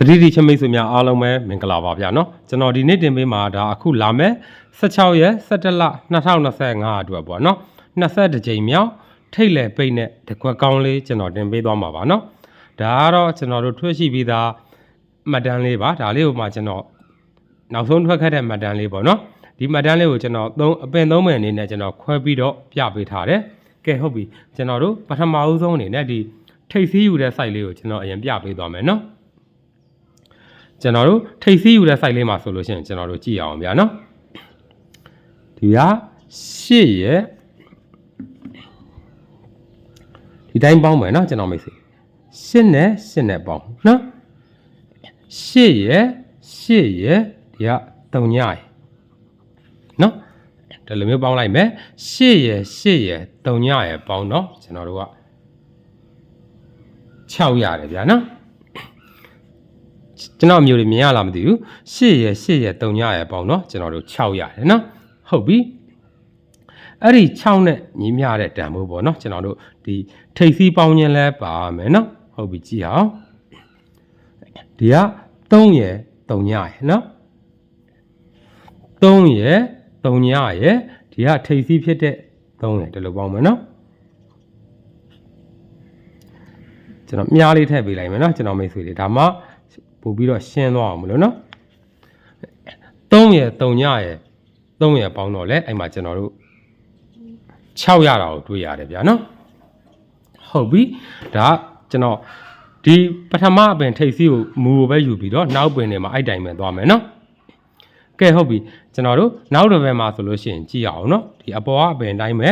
တတိတိချမိတ်ဆွေများအားလုံးပဲမင်္ဂလာပါဗျာနော်ကျွန်တော်ဒီနေ့တင်ပေးမှာဒါအခုလာမဲ့16ရက်17လ2025အတွက်ပေါ့နော်22ကြိမ်မြောက်ထိတ်လေပိတ်နဲ့တကွက်ကောင်းလေးကျွန်တော်တင်ပေးသွားမှာပါနော်ဒါကတော့ကျွန်တော်တို့ထွေးရှိပြီးသားမှတ်တမ်းလေးပါဒါလေးကိုမှကျွန်တော်နောက်ဆုံးထွက်ခဲ့တဲ့မှတ်တမ်းလေးပေါ့နော်ဒီမှတ်တမ်းလေးကိုကျွန်တော်သုံးအပင်သုံးမယ်အနေနဲ့ကျွန်တော်ခွဲပြီးတော့ပြပေးထားတယ်ကဲဟုတ်ပြီကျွန်တော်တို့ပထမဦးဆုံးအနေနဲ့ဒီထိတ်စည်းယူတဲ့ site လေးကိုကျွန်တော်အရင်ပြပေးသွားမယ်နော် ကျွန်တော်တို့ထိတ်စီးယူတဲ့ site လေးမှာဆိုလို့ရှိရင်ကျွန်တော်တို့ကြည့်အောင်ဗျာနော်ဒီကရှစ်ရဲ့ဒီတိုင်းပေါင်းမယ်နော်ကျွန်တော်မိတ်ဆွေရှစ်နဲ့ရှစ်နဲ့ပေါင်းနော်ရှစ်ရဲ့ရှစ်ရဲ့ဒီကတုံညရဲ့နော်ဒီလိုမျိုးပေါင်းလိုက်မယ်ရှစ်ရဲ့ရှစ်ရဲ့တုံညရဲ့ပေါင်းတော့ကျွန်တော်တို့က6ရတယ်ဗျာနော် ကျွန်တော်အမျိုးတွေမြင်ရလားမသိဘူးရှစ်ရယ်ရှစ်ရယ်တုံညရယ်ပေါ့နော်ကျွန်တော်တို့6ရတယ်နော်ဟုတ်ပြီအဲ့ဒီ6နဲ့ညီမျှတဲ့တန်ဖိုးပေါ့နော်ကျွန်တော်တို့ဒီထိပ်စီးပေါင်းခြင်းလဲပါမယ်နော်ဟုတ်ပြီကြည့်အောင်ဒီက3ရယ်တုံညရယ်နော်3ရယ်တုံညရယ်ဒီကထိပ်စီးဖြစ်တဲ့3ရယ်ဒီလိုပေါင်းမယ်နော်ကျွန်တော်မြားလေးထည့်ပေးလိုက်မယ်နော်ကျွန်တော်မိတ်ဆွေတွေဒါမှ ပို့ပြီးတော့ရှင်းသွားအောင်မလို့နော်3ရယ်3ညရယ်3ရယ်ပေါင်းတော့လဲအဲ့မှာကျွန်တော်တို့6ရတာကိုတွေ့ရတယ်ဗျာနော်ဟုတ်ပြီဒါကကျွန်တော်ဒီပထမအပင်ထိပ်စီးကိုမူကိုပဲယူပြီးတော့နောက်ပင်တွေမှာအဲ့တိုင်ပဲသွားမယ်နော်ကဲဟုတ်ပြီကျွန်တော်တို့နောက်တစ်ဘက်မှာဆိုလို့ရှိရင်ကြည့်အောင်နော်ဒီအပေါ်ကအပင်တိုင်းပဲ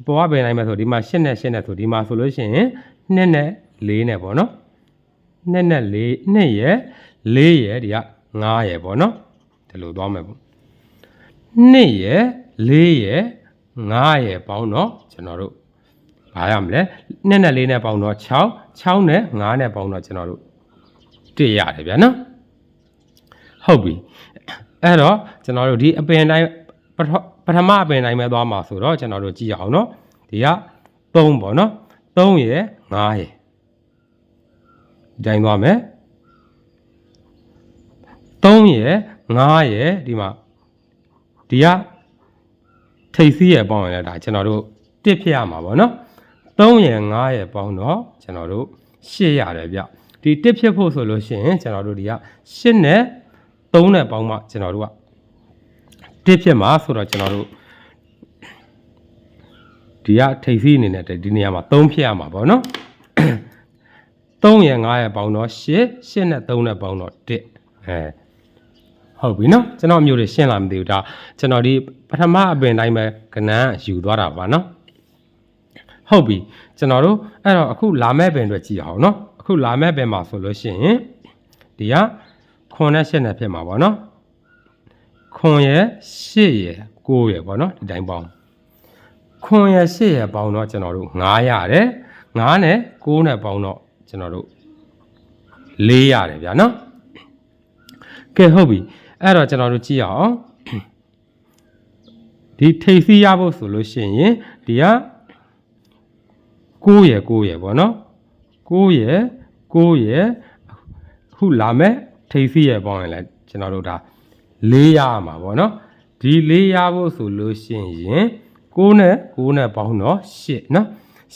အပေါ်ကအပင်တိုင်းပဲဆိုဒီမှာ8နဲ့8နဲ့ဆိုဒီမှာဆိုလို့ရှိရင်2နဲ့4နဲ့ပေါ့နော် 2နဲ့4 2ရယ်4ရယ်ဒီက9ရယ်ပေါ့နော်ဒီလိုသွားမယ်ပေါ့2ရယ်4ရယ်9ရယ်ပေါင်းတော့ကျွန်တော်တို့ဘာရမလဲ2နဲ့4နဲ့ပေါင်းတော့6 6နဲ့9နဲ့ပေါင်းတော့ကျွန်တော်တို့1ရတယ်ဗျာနော်ဟုတ်ပြီအဲ့တော့ကျွန်တော်တို့ဒီအပင်တိုင်းပထပထမအပင်တိုင်းပဲသွားမှာဆိုတော့ကျွန်တော်တို့ကြည့်ရအောင်နော်ဒီက3ပေါ့နော်3ရယ်9ရယ် ဒီတိုင်းသွားမယ်3ရယ်9ရယ်ဒီမှာဒီကထိပ်စီးရယ်ပေါင်းရင်လည်းဒါကျွန်တော်တို့တစ်ဖြစ်ရမှာပေါ့နော်3ရယ်9ရယ်ပေါင်းတော့ကျွန်တော်တို့8ရတယ်ဗျဒီတစ်ဖြစ်ဖို့ဆိုလို့ရှိရင်ကျွန်တော်တို့ဒီက8နဲ့3နဲ့ပေါင်းမှကျွန်တော်တို့ကတစ်ဖြစ်မှာဆိုတော့ကျွန်တော်တို့ဒီကထိပ်စီးအနေနဲ့ဒီနေရာမှာ3ဖြစ်ရမှာပေါ့နော် 3ရယ်9ရယ်ပေါင်းတော့8 8နဲ့3နဲ့ပေါင်းတော့1အဲဟုတ်ပြီနော်ကျွန်တော်အမျိုးတွေရှင်းလာမသိဘူးဒါကျွန်တော်ဒီပထမအပင်တိုင်းပဲကနန်းယူသွားတာပါနော်ဟုတ်ပြီကျွန်တော်တို့အဲ့တော့အခုလာမဲ့ပင်အတွက်ကြည့်အောင်နော်အခုလာမဲ့ပင်မှာဆိုလို့ရှိရင်ဒီကခွန်နဲ့8နဲ့ဖြစ်မှာပေါ့နော်ခွန်ရယ်8ရယ်9ရယ်ပေါ့နော်ဒီတိုင်းပေါင်းခွန်ရယ်8ရယ်ပေါင်းတော့ကျွန်တော်တို့9ရတယ်9နဲ့9နဲ့ပေါင်းတော့ ကျွန်တော်တို့4ရတယ်ဗျာနော်ကဲဟုတ်ပြီအဲ့တော့ကျွန်တော်တို့ကြည့်အောင်ဒီထိပ်စီးရဖို့ဆိုလို့ရှိရင်ဒီက9ရယ်9ရယ်ပေါ့နော်9ရယ်9ရယ်အခုလာမဲ့ထိပ်စီးရယ်ပေါင်းရင်လည်းကျွန်တော်တို့ဒါ4ရရမှာပေါ့နော်ဒီ4ရဖို့ဆိုလို့ရှိရင်9နဲ့9နဲ့ပေါင်းတော့8နော်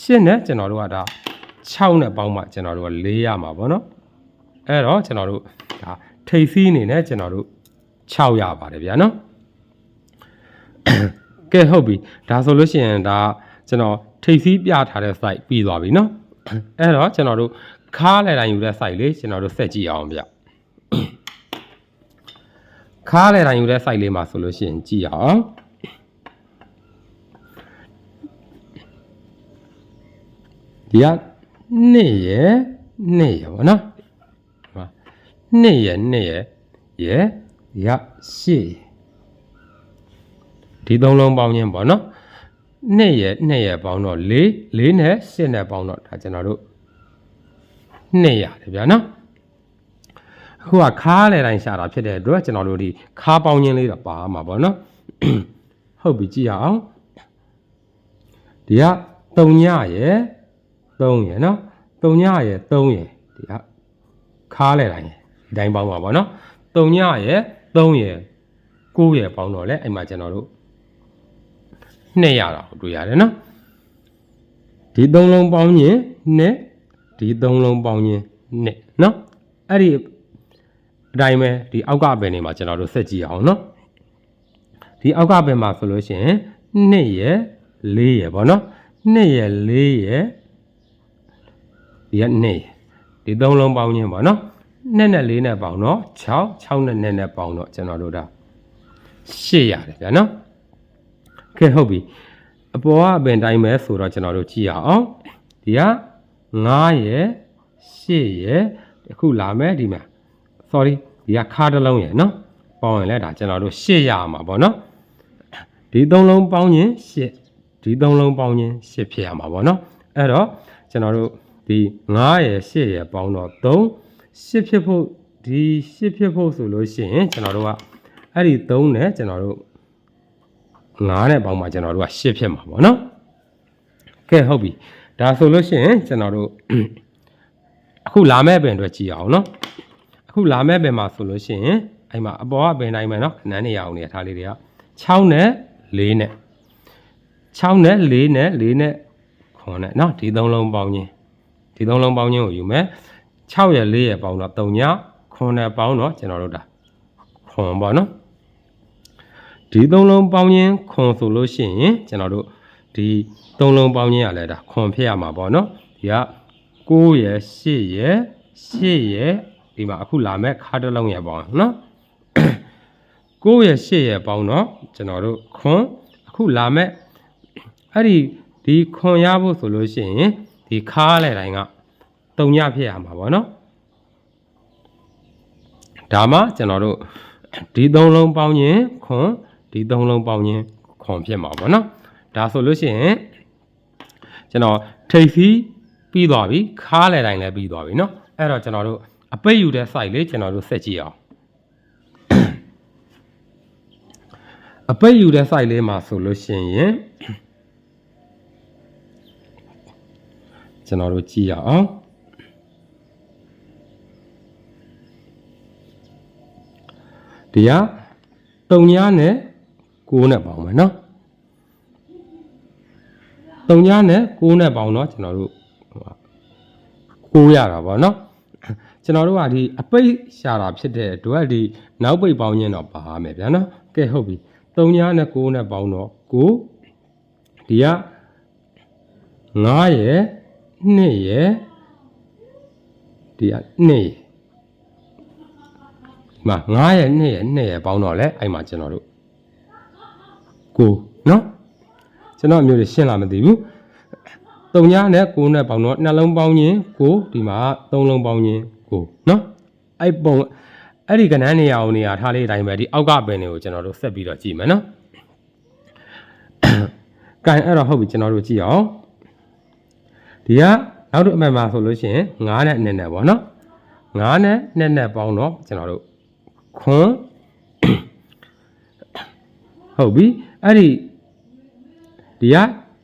8နဲ့ကျွန်တော်တို့ကဒါ 6နဲ့ပေါင်းမှကျွန်တော်တို့က4ရမှာပေါ့နော်အဲ့တော့ကျွန်တော်တို့ဒါထိပ်စီးအနေနဲ့ကျွန်တော်တို့6ရပါတယ်ဗျာနော်ကဲဟုတ်ပြီဒါဆိုလို့ရှိရင်ဒါကျွန်တော်ထိပ်စီးပြထားတဲ့ site ပြီးသွားပြီနော်အဲ့တော့ကျွန်တော်တို့ခါးလဲတိုင်းယူတဲ့ site လေးကျွန်တော်တို့ဆက်ကြည့်အောင်ဗျခါးလဲတိုင်းယူတဲ့ site လေးမှာဆိုလို့ရှိရင်ကြည့်အောင်ဒီက နှစ်ရယ်နှစ်ရယ်ဗောနော်ဒီမှာနှစ်ရယ်နှစ်ရယ်ရယ်ဒီကရှစ်ရယ်ဒီသုံးလုံးပေါင်းခြင်းပေါ့နော်နှစ်ရယ်နှစ်ရယ်ပေါင်းတော့၄၄နဲ့ရှစ်နဲ့ပေါင်းတော့ဒါကျွန်တော်တို့နှစ်ရတယ်ဗျာနော်အခုကခါးလေတိုင်းရှာတာဖြစ်တဲ့အတွက်ကျွန်တော်တို့ဒီခါးပေါင်းခြင်းလေးတော့ပါမှာပေါ့နော်ဟုတ်ပြီကြည့်ရအောင်ဒီက3ညရယ် 3ရယ်နော်3ညရယ်3ရယ်ဒီကခါးလေတိုင်းရယ်ဒီတိုင်းပေါင်းပါဗောနော်3ညရဲ့3ရဲ့9ရဲ့ပေါင်းတော့လေအဲ့မှာကျွန်တော်တို့2ရတာကိုတွေ့ရတယ်နော်ဒီ3လုံးပေါင်းရင်နဲ့ဒီ3လုံးပေါင်းရင်နဲ့နော်အဲ့ဒီအတိုင်းပဲဒီအောက်ကပင်နေမှာကျွန်တော်တို့ဆက်ကြည့်အောင်နော်ဒီအောက်ကပင်မှာဆိုလို့ရှိရင်2ရဲ့4ရဲ့ဗောနော်2ရဲ့4ရဲ့ ဒီက2ရဲ့ဒီ3လုံးပေါင်းခြင်းဗောနော်2နဲ့4နဲ့ပေါင်းတော့6 6နဲ့2နဲ့ပေါင်းတော့ကျွန်တော်တို့ဒါ8ရတယ်ဗျာနော်ကဲဟုတ်ပြီအပေါ်ကအပင်တိုင်းပဲဆိုတော့ကျွန်တော်တို့ကြည့်ရအောင်ဒီက9ရဲ့8ရဲ့အခုလာမယ်ဒီမှာ sorry ဒီကခါတစ်လုံးရယ်နော်ပေါင်းရင်လည်းဒါကျွန်တော်တို့8ရမှာပေါ့နော်ဒီ3လုံးပေါင်းရင်8ဒီ3လုံးပေါင်းရင်8ဖြစ်ရမှာပေါ့နော်အဲ့တော့ကျွန်တော်တို့ ဒီ9ရယ်8ရယ်ပေါင်းတော့3 8ဖြစ်ဖို့ဒီ8ဖြစ်ဖို့ဆိုလို့ရှိရင်ကျွန်တော်တို့ကအဲ့ဒီ3နဲ့ကျွန်တော်တို့9နဲ့ပေါင်းမှကျွန်တော်တို့က8ဖြစ်မှာပေါ့နော်ကဲဟုတ်ပြီဒါဆိုလို့ရှိရင်ကျွန်တော်တို့အခုလာမဲ့ပင်အတွက်ကြည့်အောင်နော်အခုလာမဲ့ပင်မှာဆိုလို့ရှိရင်အဲ့မှာအပေါ်ကပင်တိုင်းမယ်နော်ခဏနေရအောင်နေထားလေးတွေက6နဲ့4နဲ့6နဲ့4နဲ့4နဲ့9နဲ့နော်ဒီသုံးလုံးပေါင်းခြင်း ဒီသုံးလုံးပေါင်းခြင်းကိုယူမယ်6ရဲ့4ရဲ့ပေါင်းတော့3ည9နဲ့ပေါင်းတော့ကျွန်တော်တို့ဒါ9ပေါ့နော်ဒီသုံးလုံးပေါင်းခြင်း9ဆိုလို့ရှိရင်ကျွန်တော်တို့ဒီသုံးလုံးပေါင်းခြင်းရလဲဒါ9ဖြစ်ရမှာပေါ့နော်ဒီက9ရဲ့8ရဲ့8ရဲ့ဒီမှာအခုလာမဲ့ခါတစ်လုံးရပေါင်းနော်9ရဲ့10ရဲ့ပေါင်းတော့ကျွန်တော်တို့ခွန်အခုလာမဲ့အဲ့ဒီဒီခွန်ရဖို့ဆိုလို့ရှိရင်ဒီခါလဲတိုင်းက တုံညဖြစ်ရမှာပေါ့နော်ဒါမှကျွန်တော်တို့ဒီသုံးလုံးပေါင်းရင်ခွန်ဒီသုံးလုံးပေါင်းရင်ခွန်ဖြစ်မှာပေါ့နော်ဒါဆိုလို့ရှိရင်ကျွန်တော်ထိပ်စီးပြီးသွားပြီခါလဲတိုင်းလည်းပြီးသွားပြီเนาะအဲ့တော့ကျွန်တော်တို့အပိတ်ယူတဲ့ site လေးကျွန်တော်တို့ဆက်ကြည့်အောင်အပိတ်ယူတဲ့ site လေးမှာဆိုလို့ရှိရင်ကျွန်တော်တို့ကြည့်ရအောင် ဒီက3ညနဲ့6နဲ့ပေါင်းမယ်နော်3ညနဲ့6နဲ့ပေါင်းတော့ကျွန်တော်တို့9ရတာပေါ့နော်ကျွန်တော်တို့ကဒီအပိတ်ရှာတာဖြစ်တဲ့အတွက်ဒီနောက်ပိတ်ပေါင်းခြင်းတော့ပါမယ်ဗျာနော်ကဲဟုတ်ပြီ3ညနဲ့6နဲ့ပေါင်းတော့9ဒီက9ရယ်2ရယ်ဒီက2ရယ် ဒီမှာ9ရယ်2ရယ်2ရယ်ပေါင်းတော့လေအဲ့မှာကျွန်တော်တို့9နော်ကျွန်တော်အမျိုးတွေရှင်းလာမသိဘူး3ညနဲ့9နဲ့ပေါင်းတော့နှလုံးပေါင်းခြင်း9ဒီမှာ3လုံးပေါင်းခြင်း9နော်အဲ့ပုံအဲ့ဒီကဏ္ဍနေရာကိုနေရာထားလေးအတိုင်းပဲဒီအောက်ကပင်တွေကိုကျွန်တော်တို့ဆက်ပြီးတော့ကြည့်မယ်နော်ကန်အဲ့တော့ဟုတ်ပြီကျွန်တော်တို့ကြည့်အောင်ဒီကနောက်တစ်အမှတ်မှာဆိုလို့ရှိရင်9နဲ့2နဲ့ပေါ့နော်9နဲ့2နဲ့ပေါင်းတော့ကျွန်တော်တို့ ခွန်းဟုတ်ပြီအဲ့ဒီဒီက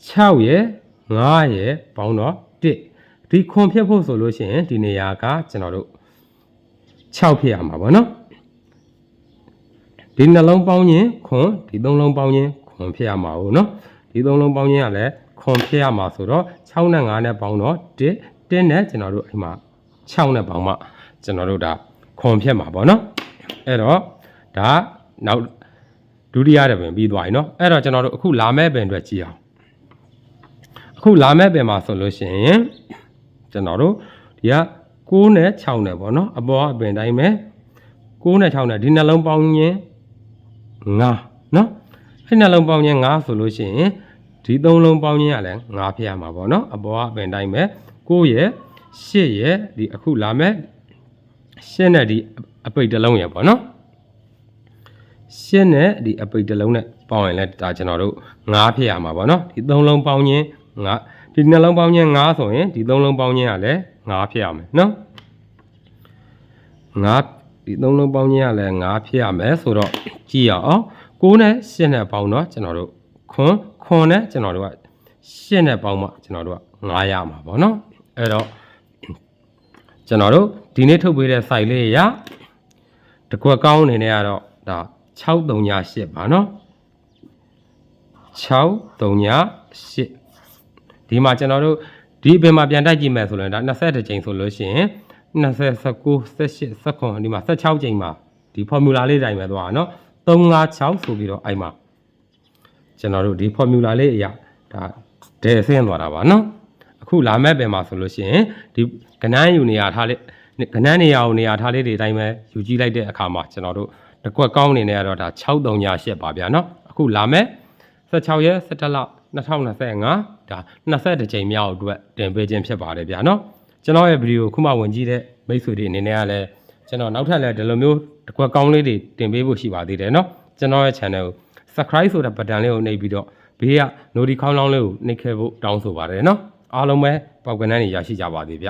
6ရယ်9ရယ်ပေါင်းတော့1ဒီခွန်ဖြစ်ဖို့ဆိုလို့ရှိရင်ဒီနေရာကကျွန်တော်တို့6ဖြစ်ရမှာပေါ့နော်ဒီနှလုံးပေါင်းခြင်းခွန်ဒီသုံးလုံးပေါင်းခြင်းခွန်ဖြစ်ရမှာဟုတ်နော်ဒီသုံးလုံးပေါင်းခြင်းကလည်းခွန်ဖြစ်ရမှာဆိုတော့6နဲ့9နဲ့ပေါင်းတော့1 1နဲ့ကျွန်တော်တို့အိမ်မှာ6နဲ့ပေါင်းမှကျွန်တော်တို့ဒါခွန်ဖြစ်မှာပေါ့နော် အဲ့တော့ဒါနောက်ဒုတိယတဲ့ပင်ပြီးသွားပြီเนาะအဲ့တော့ကျွန်တော်တို့အခုလာမဲ့ပင်အတွက်ကြည့်အောင်အခုလာမဲ့ပင်မှာဆိုလို့ရှိရင်ကျွန်တော်တို့ဒီက6နဲ့6နဲ့ပေါ့เนาะအပေါ်အပင်တိုင်းပဲ6နဲ့6နဲ့ဒီနှလုံးပေါင်းရင်9เนาะအဲ့နှလုံးပေါင်းရင်9ဆိုလို့ရှိရင်ဒီသုံးလုံးပေါင်းရင်ကလည်း9ဖြစ်ရမှာပေါ့เนาะအပေါ်အပင်တိုင်းပဲ6ရဲ့8ရဲ့ဒီအခုလာမဲ့ ရှင်းတဲ့ဒီအပိတ်တစ်လုံးရပေါ့နော်ရှင်းတဲ့ဒီအပိတ်တစ်လုံးနဲ့ပေါင်းရင်လည်းဒါကျွန်တော်တို့9ဖြစ်ရမှာပေါ့နော်ဒီ3လုံးပေါင်းရင်9ဒီ2လုံးပေါင်းရင်9ဆိုရင်ဒီ3လုံးပေါင်းရင်ကလည်း9ဖြစ်ရမယ်နော်9ဒီ3လုံးပေါင်းရင်ကလည်း9ဖြစ်ရမယ်ဆိုတော့ကြည့်ရအောင်9နဲ့10နဲ့ပေါင်းတော့ကျွန်တော်တို့ခွန်ခွန်နဲ့ကျွန်တော်တို့က10နဲ့ပေါင်းမှကျွန်တော်တို့က9ရမှာပေါ့နော်အဲ့တော့ ကျွန်တော်တို့ဒီနေ့ထုတ်ပေးတဲ့ site လေးရတကွက်ကောင်းအနေနဲ့ကတော့ဒါ6338ပါနော်6338ဒီမှာကျွန်တော်တို့ဒီအပင်မှာပြန်တိုက်ကြည့်မယ်ဆိုရင်ဒါ21ကြိမ်ဆိုလို့ရှိရင်20 19 18 19ဒီမှာ16ကြိမ်မှာဒီ formula လေးတိုင်းပဲသွားတာနော်356ဆိုပြီးတော့အဲ့မှာကျွန်တော်တို့ဒီ formula လေးအရာဒါဒဲဆင်းသွားတာပါနော် အခုလာမဲ့ပင်မှာဆိုလို့ရှိရင်ဒီကနန်းယူနေရထားလေးကနန်းနေရာကိုနေရာထားလေးတွေအတိုင်းပဲယူကြည့်လိုက်တဲ့အခါမှာကျွန်တော်တို့တကွက်ကောင်းအနေနဲ့ကတော့ဒါ6388ပါဗျာနော်အခုလာမဲ့16ရက်17လ2025ဒါ21ကြိမ်မြောက်အတွက်တင်ပေးခြင်းဖြစ်ပါတယ်ဗျာနော်ကျွန်တော်ရဲ့ဗီဒီယိုခုမှဝင်ကြည့်တဲ့မိတ်ဆွေတွေအနေနဲ့ကလည်းကျွန်တော်နောက်ထပ်လည်းဒီလိုမျိုးတကွက်ကောင်းလေးတွေတင်ပေးဖို့ရှိပါသေးတယ်နော်ကျွန်တော်ရဲ့ channel ကို subscribe ဆိုတဲ့ button လေးကိုနှိပ်ပြီးတော့ဘေးက notification လောင်းလေးကိုနှိပ်ခဲ့ဖို့တောင်းဆိုပါတယ်နော် အားလုံးပဲပေါက်ကနန်းတွေရရှိကြပါသေးဗျ